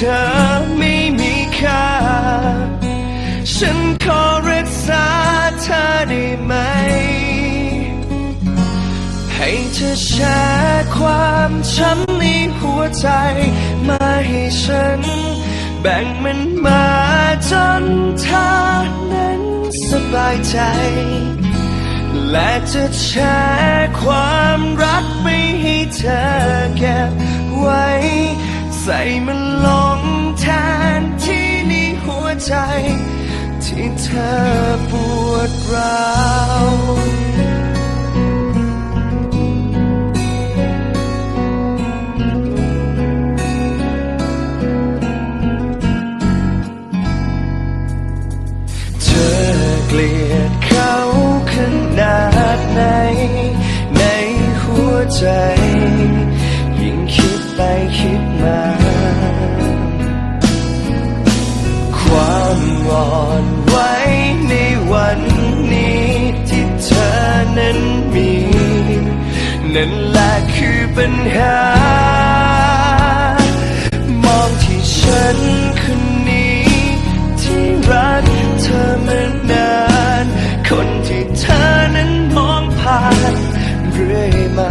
ธอไม่มีค่า ฉันขอรักษาเธอได้ไหม ให้เธอแชร์ความช้ำในหัวใจ มาให้ฉัน แบ่งมันมาจนเธอนั้นสบายใจ และจะแชร์ความรักไปให้เธอเก็บไว้ ใส่มัน ที่เธอปวดร้าวเธอเกลียดเขาขนาดไหน ในหัวใจ ยิ่งคิดไปคิด นั่นแหละคือปัญหา มองที่ฉันคนนี้ ที่รักเธอมานาน คนที่เธอนั้นมองผ่านเรื่อยมา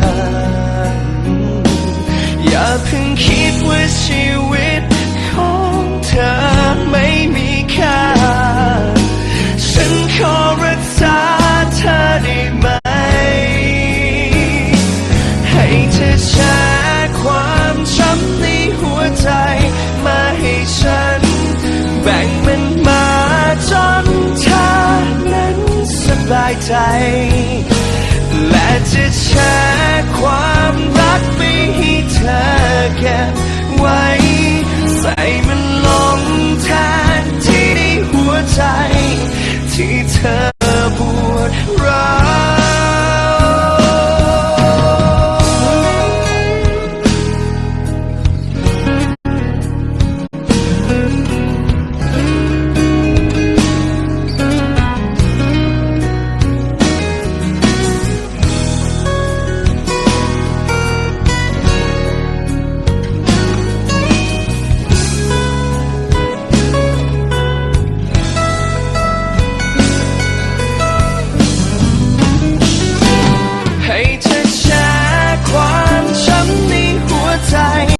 อย่าเพิ่งคิด ใจ และจะแชร์ความรักไป